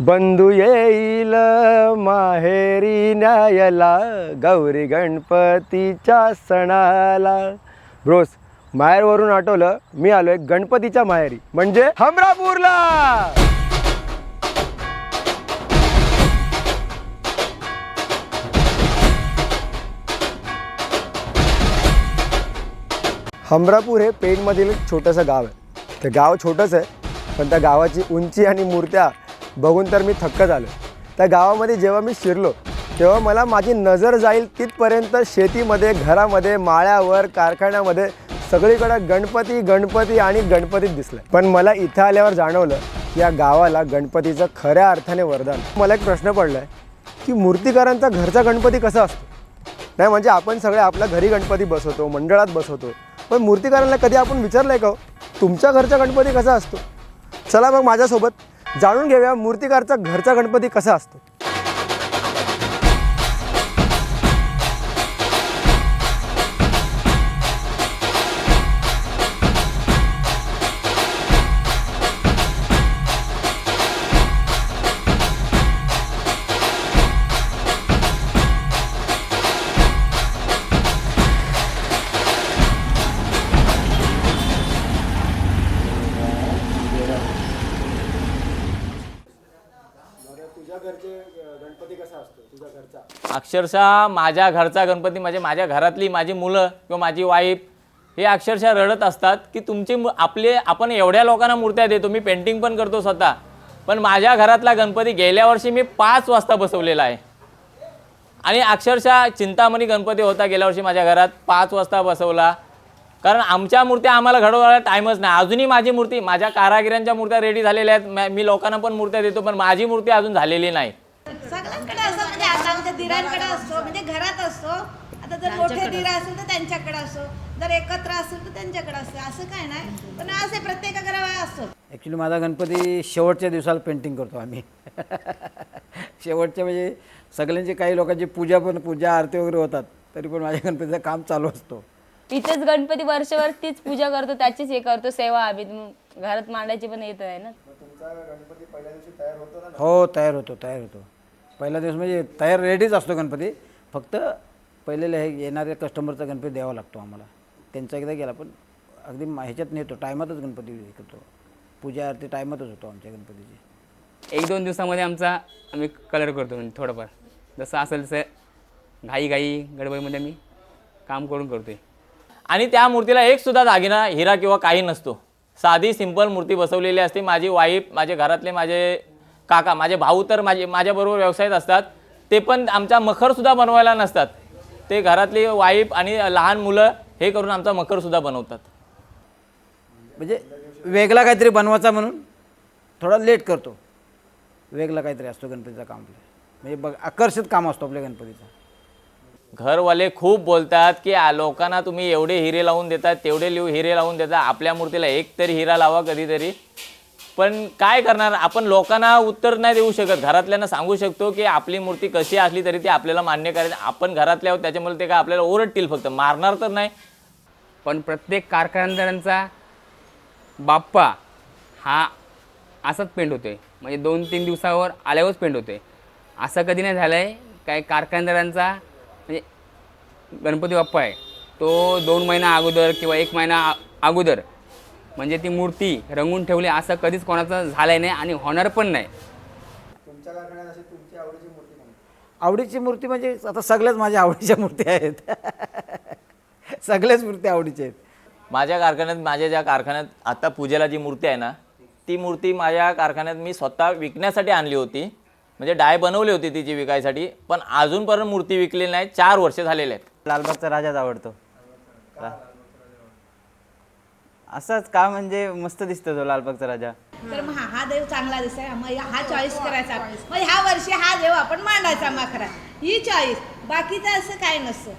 बंधू येईल माहेरी न्यायला गौरी गणपतीच्या सणाला. ब्रोस माहेरवरून आठवलं मी आलोय गणपतीच्या माहेरी. म्हणजे हमरापूरला! हमरापूर हे पेणमधील एक छोटंसं गाव आहे. ते गाव छोटंच आहे पण त्या गावाची उंची आणि मूर्त्या बघून तर मी थक्क झालो. त्या गावामध्ये जेव्हा मी शिरलो तेव्हा मला माझी नजर जाईल तिथपर्यंत शेतीमध्ये घरामध्ये माळ्यावर कारखान्यामध्ये सगळीकडं गणपती गणपती आणि गणपतीच दिसलं. पण मला इथं आल्यावर जाणवलं की या गावाला गणपतीचं खऱ्या अर्थाने वरदान. मला एक प्रश्न पडला आहे की मूर्तिकारांचा घरचा गणपती कसा असतो? नाही म्हणजे आपण सगळे आपल्या घरी गणपती बसवतो मंडळात बसवतो पण मूर्तिकारांना कधी आपण विचारलं आहे का हो? तुमच्या घरचा गणपती कसा असतो? चला मग माझ्यासोबत जाणून घेऊया मूर्तिकारचा घरचा गणपती कसा असतो. अक्षरशः माझ्या घरचा गणपती म्हणजे माझ्या घरातली माझी मुलं किंवा माझी वाईफ हे अक्षरशः रडत असतात की तुमची मु- आपले आपण एवढ्या लोकांना मूर्त्या देतो मी पेंटिंग पण करतो स्वतः. पण माझ्या घरातला गणपती गेल्या वर्षी मी पाच वाजता बसवलेला आहे. आणि अक्षरशः चिंतामणी गणपती होता गेल्या वर्षी माझ्या घरात पाच वाजता बसवला. कारण आमच्या मूर्त्या आम्हाला घडवायला टाईमच नाही. अजूनही माझी मूर्ती माझ्या कारागिरांच्या मूर्त्या रेडी झालेल्या आहेत. मी लोकांना पण मूर्त्या देतो पण माझी मूर्ती अजून झालेली नाही. म्हणजे आमच्या दिरांकडे असतो म्हणजे घरात असतो आता जर मोठे दिरा असेल तर त्यांच्याकडे असतो जर एकत्र असेल तर त्यांच्याकडे असतो असं काय नाही. पण असे प्रत्येक घरावर असतो ॲक्च्युली माझा गणपती शेवटच्या दिवसाला पेंटिंग करतो आम्ही. शेवटच्या म्हणजे सगळ्यांची काही लोकांची पूजा पण पूजा आरती वगैरे होतात तरी पण माझ्या गणपतीचं काम चालू असतो. इथेच गणपती वर्षभर तीच पूजा करतो त्याचीच हे करतो सेवा आम्ही. घरात मांडायची पण येत आहे ना? हो तयार होतो तयार होतो. पहिला दिवस म्हणजे तयार रेडीच असतो गणपती. फक्त पहिलेले हे येणाऱ्या कस्टमरचा गणपती द्यावा लागतो आम्हाला. त्यांचा एकदा गेला पण अगदी मा- ह्याच्यात नेतो टायमातच गणपती हे करतो पूजा आरती टायमातच होतो आमच्या गणपतीची. एक दोन दिवसामध्ये आमचा आम्ही कलर करतो म्हणजे थोडंफार. जसं असेल तसं घाई घाई गडबडीमध्ये आम्ही काम करून करतो आहे आणि त्या मूर्तीला एक सुद्धा दागिना हिरा किंवा काही नसतो. साधी सिंपल मूर्ती बसवलेली असते. माझी वाईफ माझे घरातले माझे काका माझे भाऊ तर माझे माझ्याबरोबर व्यवसायात असतात. ते पण आमचा मखरसुद्धा बनवायला नसतात. ते घरातली वाईफ आणि लहान मुलं हे करून आमचा मखरसुद्धा बनवतात. म्हणजे वेगळा काहीतरी बनवायचा म्हणून थोडा लेट करतो. वेगळा काहीतरी असतो गणपतीचा काम म्हणजे बघ आकर्षित काम असतो आपल्या गणपतीचा. घरवाले खूप बोलतात की लोकांना तुम्ही एवढे हिरे लावून देतात तेवढे लिहू हिरे लावून देता आपल्या मूर्तीला एक तरी हिरा लावा कधीतरी. पण काय करणार? आपण लोकांना उत्तर नाही देऊ शकत. घरातल्यांना सांगू शकतो की आपली मूर्ती कशी असली तरी ती आपल्याला मान्य करायची आपण घरातल्या आहोत त्याच्यामुळे ते काय आपल्याला ओरडतील फक्त. मारणार तर नाही. पण प्रत्येक कारखानदारांचा बाप्पा हा असाच पेंड होते म्हणजे दोन तीन दिवसावर आल्यावरच पेंड होते असं कधी नाही झालं आहे काय कारखानदारांचा म्हणजे गणपती बाप्पा आहे. तो दोन महिना अगोदर किंवा एक महिना आ- अगोदर म्हणजे ती मूर्ती रंगून ठेवली असं कधीच कोणाचं झालं नाही आणि होणार पण नाही. आवडीची मूर्ती म्हणजे आता सगळ्याच माझ्या आवडीच्या मूर्ती आहेत. सगळ्याच मूर्ती आवडीच्या आहेत. माझ्या कारखान्यात माझ्या ज्या कारखान्यात आता पूजेला जी मूर्ती आहे ना ती मूर्ती माझ्या कारखान्यात मी स्वतः विकण्यासाठी आणली होती. म्हणजे डाय बनवली होती तिची विकायसाठी पण अजूनपर्यंत मूर्ती विकलेली नाही चार वर्ष झालेले आहेत. लालबागचा राजाच आवडतो. असंच का म्हणजे मस्त दिसतो तो लालबागचा राजा. तर मग हा हा देव चांगला दिसाय मग हा चॉईस करायचा. मग ह्या वर्षी हा देव आपण मांडायचा माखरा ही चॉईस बाकीचं असं काय नसतं.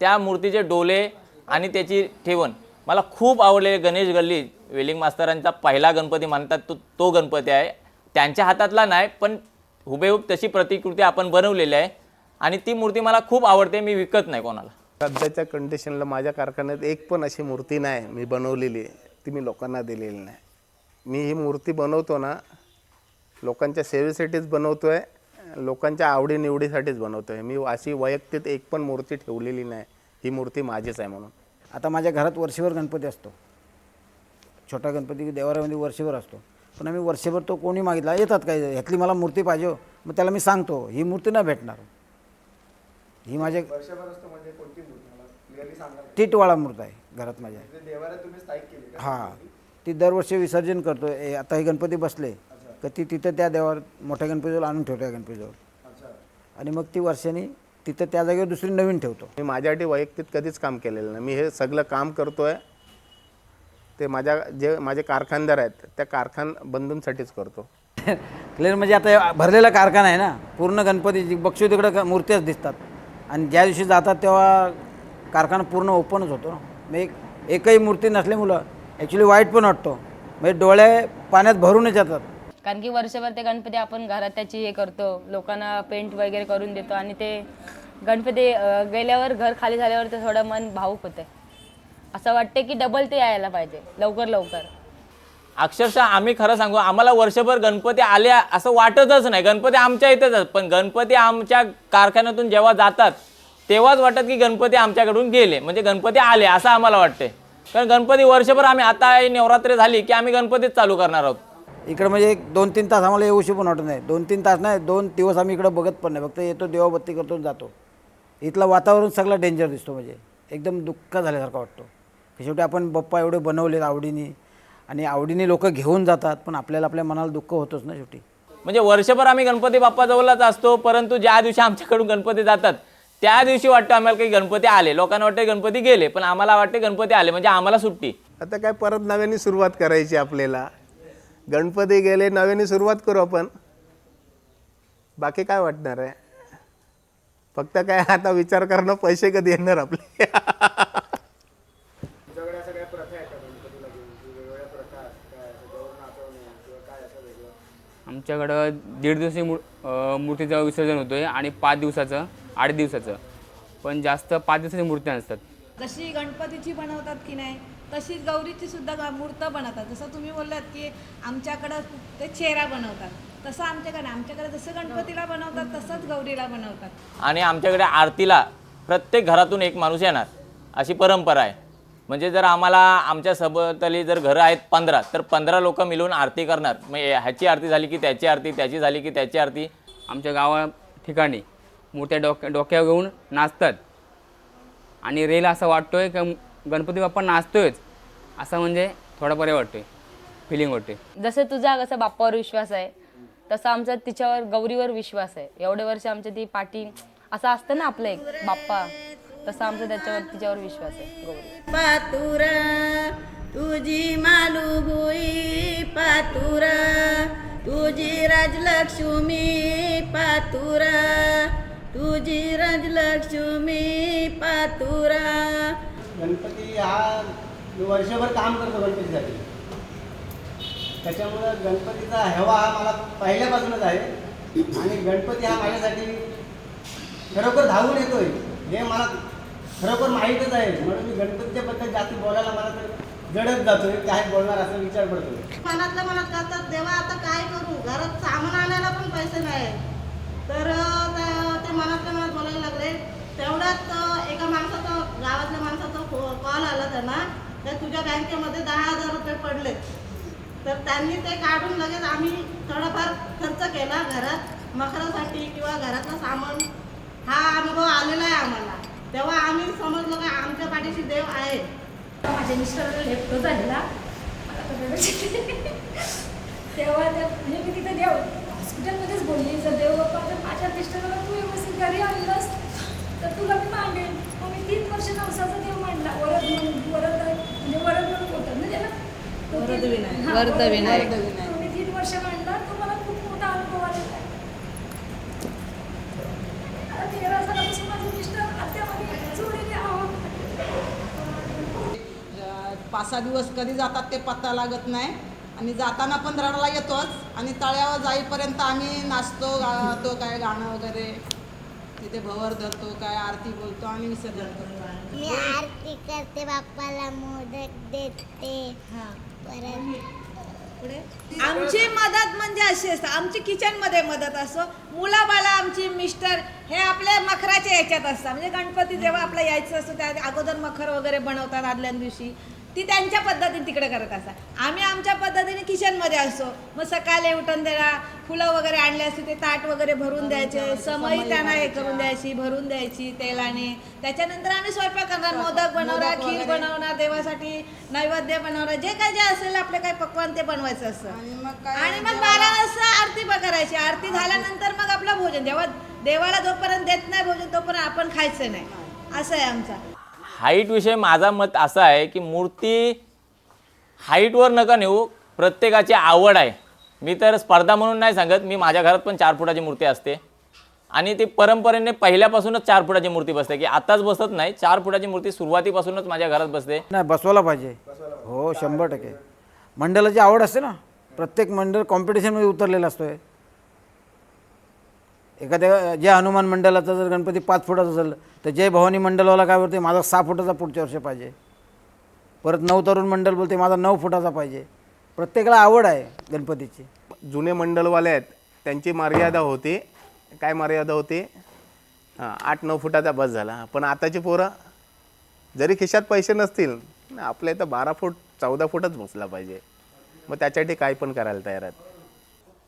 त्या मूर्तीचे डोले आणि त्याची ठेवण. मला खूप आवडलेले गणेश गल्ली वेलिंग मास्तरांचा पहिला गणपती मानतात तो तो गणपती आहे. त्यांच्या हातातला नाही पण हुबेहूब तशी प्रतिकृती आपण बनवलेली आहे. आणि ती मूर्ती मला खूप आवडते मी विकत नाही कोणाला. सध्याच्या कंडिशनला माझ्या कारखान्यात एक पण अशी मूर्ती नाही मी बनवलेली ती मी लोकांना दिलेली नाही. मी ही मूर्ती बनवतो ना लोकांच्या सेवेसाठीच बनवतो आहे लोकांच्या आवडीनिवडीसाठीच बनवतो आहे मी अशी वैयक्तिक एक पण मूर्ती ठेवलेली नाही. ही मूर्ती माझीच आहे म्हणून. आता माझ्या घरात वर्षभर गणपती असतो. छोटा गणपती देवाऱ्यामध्ये वर्षभर असतो. पण आम्ही वर्षभर तो कोणी मागितला येतात काय? ह्यातली मला मूर्ती पाहिजे हो. मग त्याला मी सांगतो ही मूर्ती नाही भेटणार. ही माझ्या टीटवाळा मूर्त आहे घरात माझ्या. हां. ती दरवर्षी विसर्जन करतो. ए, आता हे गणपती बसले का ती तिथं त्या देवावर मोठ्या गणपतीजवळ आणून ठेवतो या गणपतीजवळ. आणि मग ती वर्षाने तिथं त्या जागेवर दुसरी नवीन ठेवतो. मी माझ्यासाठी वैयक्तिक कधीच काम केलेलं नाही. मी हे सगळं काम करतोय. ते माझ्या जे माझे कारखानदार आहेत त्या कारखान बंधूंसाठीच करतो. क्लिअर म्हणजे आता हे भरलेला कारखाना आहे ना? पूर्ण गणपती बक्षू तिकडं क- मूर्त्याच दिसतात. आणि ज्या दिवशी जातात तेव्हा कारखाना पूर्ण ओपनच होतो. ना मग एक एकही मूर्ती नसल्यामुळं ॲक्च्युली वाईट पण वाटतो. म्हणजे डोळे पाण्यात भरूनच येतात. कारण की वर्षभर ते गणपती आपण घरात त्याची हे करतो लोकांना पेंट वगैरे करून देतो आणि ते गणपती गेल्यावर घर खाली झाल्यावर ते थोडं मन भावूक होते असं वाटते की डबल ते यायला पाहिजे लवकर लवकर. अक्षरशः आम्ही खरं सांगू आम्हाला वर्षभर गणपती आल्या असं वाटतच नाही. गणपती आमच्या इथेच पण गणपती आमच्या कारखान्यातून जेव्हा जातात तेव्हाच वाटत की गणपती आमच्याकडून गेले. म्हणजे गणपती आले असं आम्हाला वाटते कारण गणपती वर्षभर आम्ही आता नवरात्री झाली की आम्ही गणपतीच चालू करणार आहोत. इकडं म्हणजे एक दोन तीन तास आम्हाला येऊशी पण वाटत नाही. दोन तीन तास नाही दोन दिवस आम्ही इकडं बघत पण नाही. फक्त येतो देवाबत्ती करतो जातो. इथलं वातावरण सगळं डेंजर दिसतो म्हणजे. एकदम दुःख झाल्यासारखं वाटतो. शेवटी आपण बप्पा एवढे बनवलेत आवडीने. आणि आवडीने लोक घेऊन जातात पण आपल्याला आपल्या मनाला दुःख होतोच ना शेवटी. म्हणजे वर्षभर आम्ही गणपती बाप्पा जवळच असतो परंतु ज्या दिवशी आमच्याकडून गणपती जातात त्या दिवशी वाटतं आम्हाला काही गणपती आले. लोकांना वाटते गणपती गेले पण आम्हाला वाटते गणपती आले म्हणजे आम्हाला सुट्टी. आता काय परत नव्याने सुरुवात करायची आपल्याला. गणपती गेले नव्याने सुरुवात करू आपण. बाकी काय वाटणार आहे? फक्त काय आता विचार करणं पैसे कधी येणार आपले? आमच्याकडं दीड दिवशी मूर अं, मूर्तीचं विसर्जन होतं आहे आणि पाच दिवसाचं आठ दिवसाचं. पण जास्त पाच दिवसाच्या मूर्त्या नसतात. जशी गणपतीची बनवतात की नाही तशीच गौरीची सुद्धा मूर्त बनवतात. जसं तुम्ही बोललात की आमच्याकडं ते चेहरा बनवतात. तसं आमच्याकडे. आमच्याकडे जसं गणपतीला बनवतात तसंच गौरीला बनवतात. आणि आमच्याकडे आरतीला प्रत्येक घरातून एक माणूस येणार. अशी परंपरा आहे. म्हणजे जर आम्हाला आमच्या सभोवताली जर घरं आहेत पंधरा तर पंधरा लोक मिळून आरती करणार. मग ह्याची आरती झाली की त्याची आरती त्याची झाली की त्याची आरती. आमच्या गावा ठिकाणी मोठ्या डोक्या डोक्यावर घेऊन नाचतात. आणि रेल असं वाटतोय की गणपती बाप्पा नाचतोयच. असं म्हणजे थोडा बरे वाटतोय. फिलिंग वाटते जसं तुझा कसं बाप्पावर विश्वास आहे तसा आमचा तिच्यावर गौरीवर विश्वास आहे. एवढे वर्ष आमच्या ती पाठी असं असतं ना आपलं एक बाप्पा. तसा आमचा त्याच्यावर तिच्यावर विश्वास आहे गौरी. पातुर तुझी मालू भुई पातुर तुझी राजलक्ष्मी पातुर तुझी राजलक्ष्मी पातुर. गणपती हा वर्षभर काम करतो गणपतीसाठी. त्याच्यामुळं गणपतीचा हेवा हा मला पहिल्यापासूनच आहे. आणि गणपती हा माझ्यासाठी खरोखर धावून येतोय हे मला खरोखर माहीतच आहे. म्हणून मी गणपतीच्या बद्दल जास्त बोलायला मला तर जडत जातोय. काय बोलणार असा विचार पडतो मनातल्या मनात करतात देवा आता काय करू? घरात सामान आणायला पण पैसे नाही. तर त्या- ते मनातल्या मनात बोलायला लागले. तेवढ्यात एका माणसाचा गावातल्या माणसाचा कॉल आला त्यांना. तर तुझ्या बँकेमध्ये दहा हजार रुपये पडले तर त्यांनी ते काढून लगेच आम्ही थोडाफार खर्च केला घरात. मखरासाठी किंवा घरातलं सामान. हा अनुभव आलेला आहे आम्हाला. तेव्हा आम्ही समजलो की आमच्या पाठीशी देव आहे माझ्या मिस्टरांना लेफ्ट झालेला तर. तेव्हा त्या म्हणजे मी तिथे देव हॉस्पिटलमध्येच बोलली जर देव बाप्पा जर माझ्या मिस्टरांना तू व्यवस्थित घरी आणलंस तर तुला मी मांडेन मग मी तीन वर्ष नवसाचा देव मांडला वरद म्हणून वरद म्हणजे वरद म्हणून होतं ना त्याला तीन- वरदविनायक. हा, वरदविनायक. वरदविनायक. तो मी तीन वर्ष मांडला तो मला खूप मोठा अनुभव आलेला आहे आता तेरा सालापासून माझे मिस्टर आत्यामध्ये जोडीने आहोत पाच सहा दिवस कधी जातात ते पत्ता लागत नाही. आणि जाताना पण रडायला येतोच. आणि तळ्यावर जाईपर्यंत आम्ही नाचतो गातो काय गाणं वगैरे. तिथे भवर धरतो काय आरती बोलतो आणि विसर्जन करतो. मी आरती करते बाप्पाला मोदक देते. परत आमची मदत म्हणजे अशी असतं. आमची किचनमध्ये मदत असतो मुलाबाला आमची मिस्टर हे आपल्या मखराच्या याच्यात असतात. म्हणजे गणपती जेव्हा आपलं यायचं असतं त्या अगोदर मखर वगैरे बनवतात आदल्या दिवशी. ती त्यांच्या पद्धतीने तिकडे करत असतात. आम्ही आमच्या पद्धतीने किचनमध्ये असतो. मग सकाळी उठून द्यायला फुलं वगैरे आणले असते ते ताट वगैरे भरून द्यायचे समई त्यांना हे करून द्यायची भरून द्यायची तेलाने. त्याच्यानंतर आम्ही स्वयंपाक करणार मोदक बनवणार खीर बनवणार देवासाठी नैवेद्य बनवणार जे काय जे असेल आपले काही पक्वान ते बनवायचं असतं. आणि मग बारा वाजता आरती पण करायची. आरती झाल्यानंतर मग आपलं भोजन. जेव्हा देवाला जोपर्यंत देत नाही भोजन तोपर्यंत आपण खायचं नाही. असं आहे आमचं. हाईटविषयी माझा मत असं आहे की मूर्ती हाईटवर नका नेऊ प्रत्येकाची आवड आहे. मी तर स्पर्धा म्हणून नाही सांगत मी माझ्या घरात पण चार फुटाची मूर्ती असते. आणि ती परंपरेने पहिल्यापासूनच चार फुटाची मूर्ती बसते की आताच बसत नाही चार फुटाची मूर्ती सुरुवातीपासूनच माझ्या घरात बसते. नाही बसवायला पाहिजे. हो शंभर टक्के. मंडळाची आवड असते ना? प्रत्येक मंडळ कॉम्पिटिशनमध्ये उतरलेला असतो आहे एखाद्या जे हनुमान मंडळाचा जर गणपती पाच फुटाचा असेल तर जय भवानी मंडळाला काय बोलते माझा सहा फुटाचा पुढच्या वर्षी पाहिजे. परत नऊ तरुण मंडळ बोलते माझा नऊ फुटाचा पाहिजे. प्रत्येकाला आवड आहे गणपतीची. जुने मंडळवाले आहेत त्यांची मर्यादा होती. काय मर्यादा होती? हां आठ नऊ फुटाचा बस झाला. पण आताची पोरं जरी खिशात पैसे नसतील आपल्या इथं बारा फूट चौदा फुटच बसला पाहिजे. मग त्याच्यासाठी काय पण करायला तयार आहेत.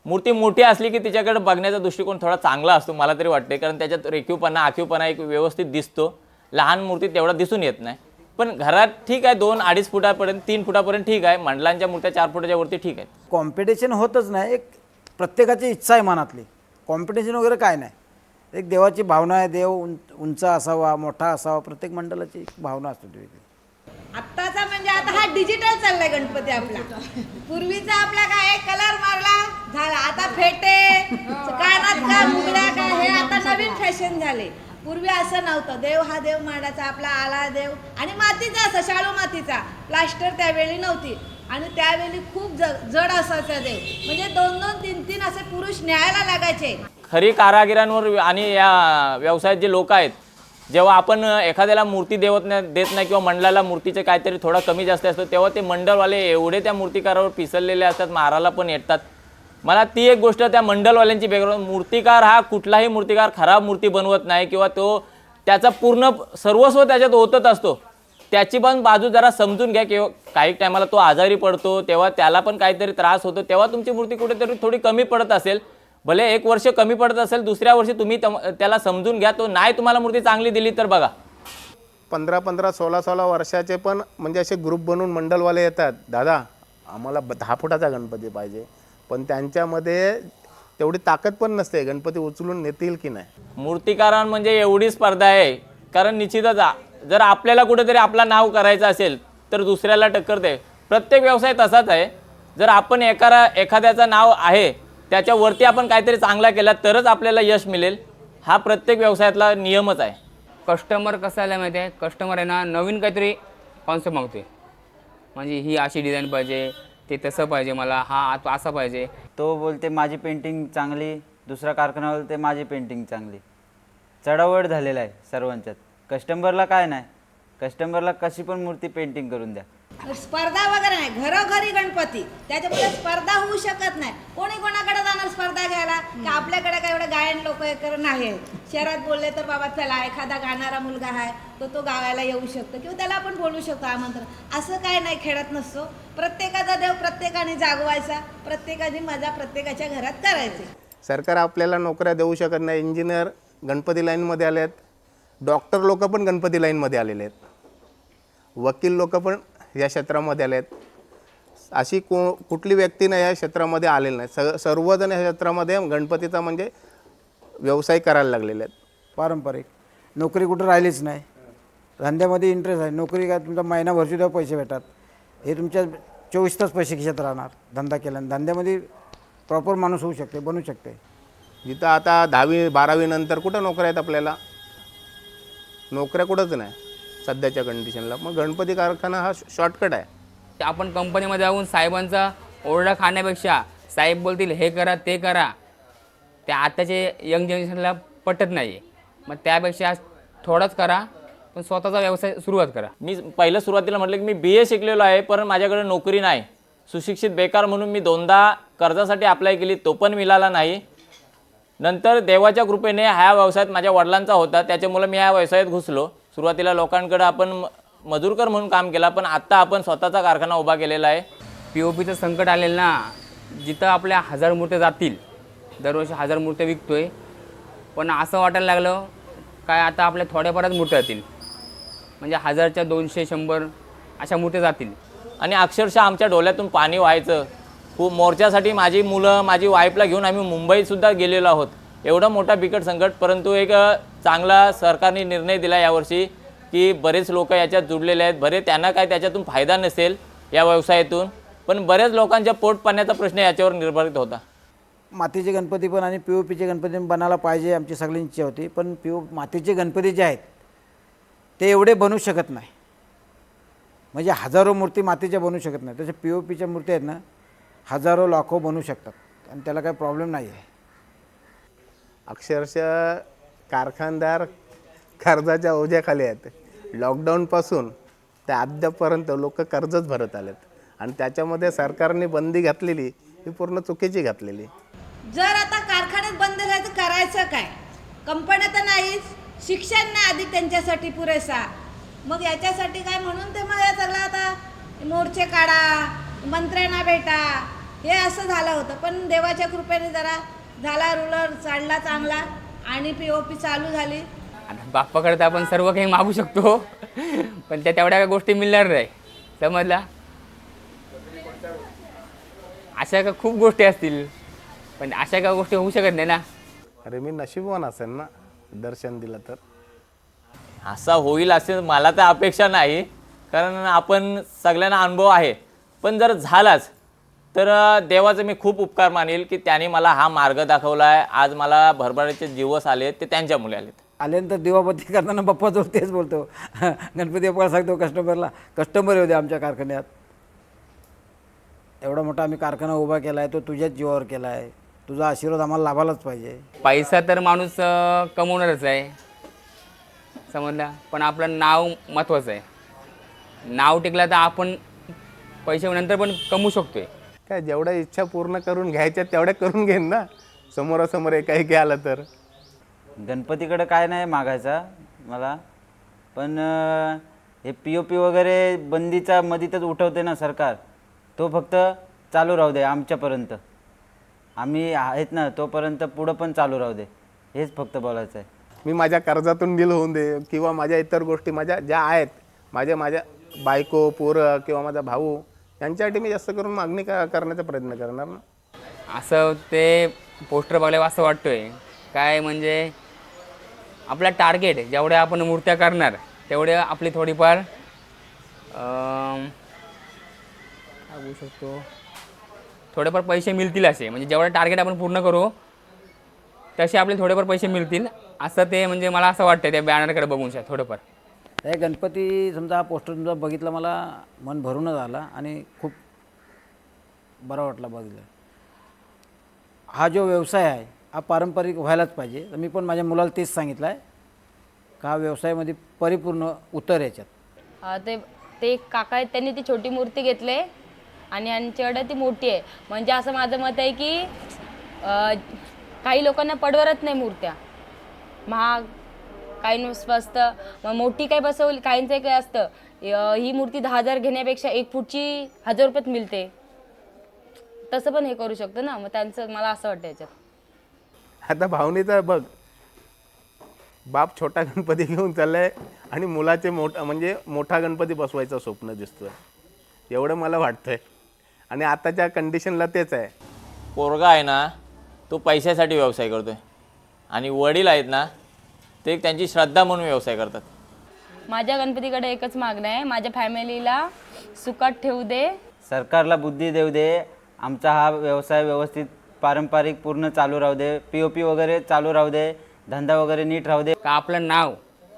मूर्ती मोठी असली की तिच्याकडे बघण्याचा दृष्टिकोन थोडा चांगला असतो मला तरी वाटते कारण त्याच्यात रेखीवपणा आखीवपणा एक व्यवस्थित दिसतो. लहान मूर्ती तेवढा दिसून येत नाही. पण घरात ठीक आहे दोन अडीच फुटापर्यंत तीन फुटापर्यंत ठीक आहे. मंडलांच्या मूर्त्या चार फुटाच्या वरती ठीक आहे कॉम्पिटिशन होतच नाही. एक प्रत्येकाची इच्छा आहे मनातली. कॉम्पिटिशन वगैरे काय नाही. एक देवाची भावना आहे देव उं उंच असावा मोठा असावा प्रत्येक मंडळाची एक भावना असते वेगळी. आत्ताचा म्हणजे आता हा डिजिटल चाललाय गणपती आपला. पूर्वीचा आपला काय कलर मारला? झाला. आता फेटे. कानात मुगड्या हे आता नवीन फॅशन झाले. पूर्वी असं नव्हतं. देव हा देव माडाचा आपला आला देव. आणि मातीचा असं शाळू मातीचा. प्लास्टर त्यावेळी नव्हती. आणि त्यावेळी खूप ज जड असायचा देव. म्हणजे दोन दोन तीन तीन असे पुरुष न्यायला लागायचे. खरी कारागिरांवर आणि या व्यवसायात जे लोक आहेत जेव्हा आपण एखाद्याला मूर्ती देवत नाही देत नाही किंवा मंडळाला मूर्तीचे काहीतरी थोडा कमी जास्त असतं तेव्हा ते मंडळवाले एवढे त्या मूर्तिकारावर पिसललेले असतात मारायला पण येतात. मला ती एक गोष्ट त्या मंडलवाल्यांची बॅकग्राऊंड मूर्तिकार हा कुठलाही मूर्तिकार खराब मूर्ती बनवत नाही किंवा तो त्याचा पूर्ण सर्वस्व त्याच्यात ओतत असतो. त्याची पण बाजू जरा समजून घ्या किंवा काही टायमाला तो आजारी पडतो तेव्हा त्याला पण काहीतरी त्रास होतो तेव्हा तुमची मूर्ती कुठेतरी थोडी कमी पडत असेल. भले एक वर्ष कमी पडत असेल दुसऱ्या वर्षी तुम्ही तम- त्याला समजून घ्या तो नाही तुम्हाला मूर्ती चांगली दिली तर बघा. पंधरा पंधरा सोळा सोळा वर्षाचे पण म्हणजे असे ग्रुप बनवून मंडलवाले येतात. दादा आम्हाला दहा फुटाचा गणपती पाहिजे. पण त्यांच्यामध्ये तेवढी ताकद पण नसते. गणपती उचलून नेतील की नाही? मूर्तिकारां म्हणजे एवढी स्पर्धा आहे. कारण निश्चितच जर आपल्याला कुठेतरी आपला नाव करायचं असेल तर दुसऱ्याला टक्कर दे. प्रत्येक व्यवसाय तसाच आहे. जर आपण एखादा एखाद्याचं नाव आहे त्याच्यावरती आपण काहीतरी चांगला केला तरच आपल्याला यश मिळेल. हा प्रत्येक व्यवसायातला नियमच आहे. कस्टमर कसं आलं माहिती आहे? कस्टमर आहे ना नवीन काहीतरी कॉन्सेप्ट मागतोय. म्हणजे ही अशी डिझाईन पाहिजे ते तसं पाहिजे मला हा तो असा पाहिजे. तो बोलते माझी पेंटिंग चांगली. दुसरा कारखाना बोलते माझी पेंटिंग चांगली. चढावड झालेला आहे सर्वांच्यात. कस्टमरला काय नाही. कस्टमरला कशी पण मूर्ती पेंटिंग करून द्या. स्पर्धा वगैरे नाही. घरोघरी गणपती. त्याच्यामुळे स्पर्धा होऊ शकत नाही. कोणी कोणाकडे जाणार स्पर्धा की आपल्याकडे काय एवढं गायन लोक नाही शहरात बोलले तर बाबा चला एखादा गाणारा मुलगा आहे तो तो गावायला येऊ शकतो. किंवा त्याला आपण बोलू शकतो आमंत्रण. असं काय नाही खेळत नसतो. प्रत्येकाचा देव प्रत्येकाने जागवायचा प्रत्येकाने मजा प्रत्येकाच्या घरात करायची. सरकार आपल्याला नोकऱ्या देऊ शकत नाही. इंजिनियर गणपती लाईनमध्ये आले आहेत डॉक्टर लोक पण गणपती लाईनमध्ये आलेले आहेत. वकील लोक पण या क्षेत्रामध्ये आले आहेत अशी को कुठली व्यक्ती नाही या क्षेत्रामध्ये आलेली नाही. स सर्वजण या क्षेत्रामध्ये गणपतीचा म्हणजे व्यवसाय करायला लागलेले आहेत. पारंपरिक. नोकरी कुठं राहिलीच नाही. धंद्यामध्ये इंटरेस्ट आहे. नोकरी काय तुमचा महिना तेव्हा पैसे भेटतात. हे तुमच्या चोवीस तास पैसे खिशात राहणार. धंदा केल्याने. धंद्यामध्ये प्रॉपर माणूस होऊ शकते बनू शकते. जिथं आता दहावी बारावी नंतर कुठं नोकऱ्या आहेत आपल्याला? नोकऱ्या कुठंच नाही सध्याच्या कंडिशनला मग गणपती कारखाना हा शॉर्टकट आहे. आपण कंपनीमध्ये जाऊन साहेबांचा ओरडा खाण्यापेक्षा साहेब बोलतील हे करा ते करा. ते आताचे यंग जनरेशनला पटत नाही मग त्यापेक्षा थोडंच करा पण स्वतःचा व्यवसाय सुरुवात करा. मी पहिलं सुरुवातीला म्हटलं की मी बी ए शिकलेलो आहे पण माझ्याकडे नोकरी नाही. सुशिक्षित बेकार म्हणून मी दोनदा कर्जासाठी अप्लाय केली तो पण मिळाला नाही. नंतर देवाच्या कृपेने ह्या व्यवसायात माझ्या वडिलांचा होता त्याच्यामुळे मी ह्या व्यवसायात घुसलो. सुरुवातीला लोकांकडं आपण मजूरकर म्हणून काम केला पण आत्ता आपण स्वतःचा कारखाना उभा केलेला आहे. पी ओ पीचं संकट आलेलं ना जिथं आपल्या हजार मूर्त्या जातील दरवर्षी हजार मूर्त्या विकतोय. पण असं वाटायला लागलं काय आता आपल्या थोड्याफारच मूर्त्या जातील. म्हणजे हजारच्या दोनशे शंभर अशा मूर्त्या जातील. आणि अक्षरशः आमच्या डोळ्यातून पाणी व्हायचं. खूप मोर्चासाठी माझी मुलं माझी वाईफला घेऊन आम्ही मुंबईतसुद्धा गेलेलो आहोत. एवढा मोठा बिकट संकट परंतु एक चांगला सरकारने निर्णय दिला यावर्षी. की बरेच लोक याच्यात जुडलेले आहेत. बरे त्यांना काय त्याच्यातून फायदा नसेल या व्यवसायातून पण बऱ्याच लोकांच्या पोट पाण्याचा प्रश्न याच्यावर निर्धारित होता. मातीचे गणपती पण आणि पी ओ पीचे गणपती पण बनायला पाहिजे आमची सगळ्यांची इच्छा होती. पण पी ओ मातीचे गणपती जे आहेत ते एवढे बनू शकत नाही. म्हणजे हजारो मूर्ती मातीच्या बनू शकत नाही. तसे पी ओ पीच्या मूर्ती आहेत ना हजारो लाखो बनू शकतात. आणि त्याला काही प्रॉब्लेम नाही आहे. अक्षरशः कारखानदार कर्जाच्या ओझ्याखाली आहेत. लॉकडाऊनपासून ते अद्यापपर्यंत लोक कर्जच भरत आलेत. आणि त्याच्यामध्ये सरकारने बंदी घातलेली ही पूर्ण चुकीची घातलेली. जर आता कारखान्यात बंद राहायचं तर करायचं काय? कंपन्या तर नाहीच शिक्षण नाही अधिक त्यांच्यासाठी पुरेसा. मग याच्यासाठी काय म्हणून ते मग चला आता? मोर्चे काढा मंत्र्यांना भेटा. हे असं झालं होतं. पण देवाच्या कृपेने जरा झाला रुलर चालला चांगला. आणि पी ओ पी चालू झाली. आता बाप्पाकडे तर आपण सर्व काही मागू शकतो. पण त्या तेवढ्या काही गोष्टी मिळणार नाही. समजला? अशा का खूप गोष्टी असतील. पण अशा का गोष्टी होऊ शकत नाही ना. अरे मी नशीबवान असेल ना दर्शन दिलं तर. असा होईल असे मला तर अपेक्षा नाही. कारण आपण सगळ्यांना अनुभव आहे. पण जर झालाच तर देवाचे मी खूप उपकार मानेल की त्यांनी मला हा मार्ग दाखवला आहे आज मला भरभराचे दिवस आले ते त्यांच्यामुळे आलेत. आल्यानंतर दिवाबत्ती करताना बाप्पाजवळ तेच बोलतो. गणपती बाप्पाला सांगतो कस्टमरला कस्टमर येऊ दे आमच्या कारखान्यात. एवढा मोठा आम्ही कारखाना उभा केला आहे तो तुझ्याच जीवावर केला आहे तुझा आशीर्वाद आम्हाला लाभायलाच पाहिजे. पैसा तर माणूस अं, कमवणारच आहे. समजला? पण आपलं नाव महत्त्वाचं आहे. नाव टिकलं तर आपण पैसे नंतर पण कमवू शकतोय. काय जेवढ्या इच्छा पूर्ण करून घ्यायच्या तेवढ्या करून घेईन ना? समोरासमोर एकाएकी आलं तर. गणपतीकडे काय नाही मागायचा मला. पण हे पी ओ पी वगैरे बंदीचा मधीतच उठवते ना सरकार तो फक्त चालू राहू दे आमच्यापर्यंत. आम्ही आहेत ना तोपर्यंत पुढं पण चालू राहू दे. हेच फक्त बोलायचं आहे. मी माझ्या कर्जातून डील होऊन दे किंवा माझ्या इतर गोष्टी माझ्या ज्या आहेत माझ्या माझ्या बायको पोरं किंवा माझा भाऊ यांच्यासाठी मी जास्त करून मागणी का करण्याचा प्रयत्न करणार ना. असं ते पोस्टर बघल्यावर असं वाटतोय. काय म्हणजे आपला टार्गेट जेवढ्या आपण मूर्त्या करणार तेवढ्या आपली थोडीफार अं, शकतो? थोडेफार पैसे मिळतील असे. म्हणजे जेवढं टार्गेट आपण पूर्ण करू तसे आपले थोडेफार पैसे मिळतील. असं ते म्हणजे मला असं वाटतं त्या बॅनरकडे बघून शा थोडंफार. हे गणपती समजा हा पोस्टर समजा बघितला मला मन भरूनच आला आणि खूप बरा वाटला बघितलं. हा जो व्यवसाय आहे हा पारंपरिक व्हायलाच पाहिजे. तर मी पण माझ्या मुलाला तेच सांगितलं आहे. का हा व्यवसायामध्ये परिपूर्ण उतर याच्यात. अं, ते ते एक काका आहेत त्यांनी ती छोटी मूर्ती घेतली आणि यांच्याकडे ती मोठी आहे. म्हणजे असं माझं मत आहे की अं, काही लोकांना पडवरत नाही मूर्त्या. महाग काही स्वस्त मग मोठी काय बसवली काहींचं काय असतं. अं, ही मूर्ती दहा हजार घेण्यापेक्षा एक फूटची हजार रुपयात मिळते. तसं पण हे करू शकतो ना. मग त्यांचं मला असं वाटतं याच्यात. आता भावनेचा बघ बाप छोटा गणपती घेऊन चाललाय आणि मुलाचे मोठा म्हणजे मोठा गणपती बसवायचं स्वप्न दिसतोय. एवढं मला वाटतंय. आणि आताच्या कंडिशनला तेच आहे. पोरगा आहे ना तो पैशासाठी व्यवसाय करतोय. आणि वडील आहेत ना ते त्यांची श्रद्धा म्हणून व्यवसाय करतात. माझ्या गणपतीकडे एकच मागणं आहे. माझ्या फॅमिलीला सुखात ठेवू दे. सरकारला बुद्धी देऊ दे. आमचा हा व्यवसाय व्यवस्थित पारंपरिक पूर्ण चालू राहू दे. पी ओ पी वगैरे चालू राहू दे. धंदा वगैरे नीट राहू दे. का आपलं नाव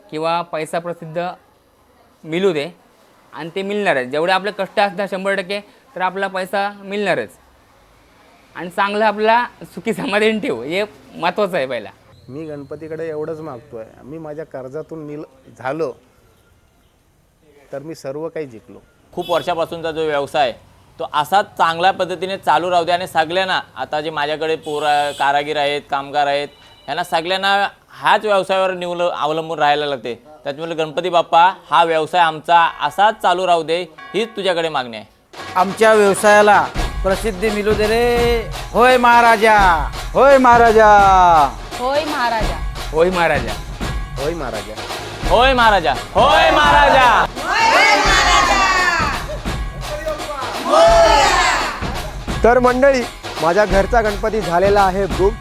किंवा पैसा प्रसिद्ध मिळू दे आणि ते मिळणारच. जेवढे आपले कष्ट असतात शंभर टक्के तर आपला पैसा मिळणारच. आणि चांगलं आपला सुखी समाधान ठेवू हे महत्त्वाचं आहे पहिला. मी गणपतीकडे एवढंच मागतोय. मी माझ्या कर्जातून निल झालो तर मी सर्व काही जिंकलो. खूप वर्षापासूनचा जो व्यवसाय तो असाच चांगल्या पद्धतीने चालू राहू दे. आणि सगळ्यांना आता जे माझ्याकडे पोर कारागीर आहेत कामगार आहेत यांना सगळ्यांना ह्याच व्यवसायावर निवल अवलंबून राहायला लागते. त्याच्यामुळे गणपती बाप्पा हा व्यवसाय आमचा असाच चालू राहू दे हीच तुझ्याकडे मागणी आहे. आमच्या व्यवसायाला प्रसिद्धी मिळू दे रे. होय महाराजा होय महाराजा. होय महाराजा. होय महाराजा. होय महाराजा. होय महाराजा होय महाराजा. तर मंडळी माझ्या घरचा गणपती झालेला आहे बुक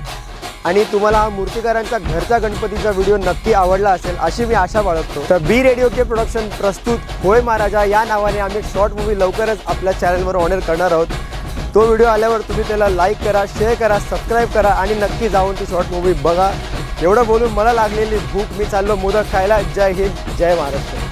आणि तुम्हाला हा मूर्तिकारांचा घरचा गणपतीचा व्हिडिओ नक्की आवडला असेल अशी मी आशा बाळगतो. तर बी रेडिओ के प्रोडक्शन प्रस्तुत होय महाराजा या नावाने आम्ही शॉर्ट मूवी लवकरच आपल्या चॅनलवर ऑनर करणार आहोत. तो व्हिडिओ आल्यावर तुम्ही त्याला लाईक करा शेअर करा सबस्क्राईब करा आणि नक्की जाऊन ती शॉर्ट मूवी बघा. एवढं बोलून मला लागलेली भूक मी चाललो मोदक खायला. जय हिंद जय महाराष्ट्र.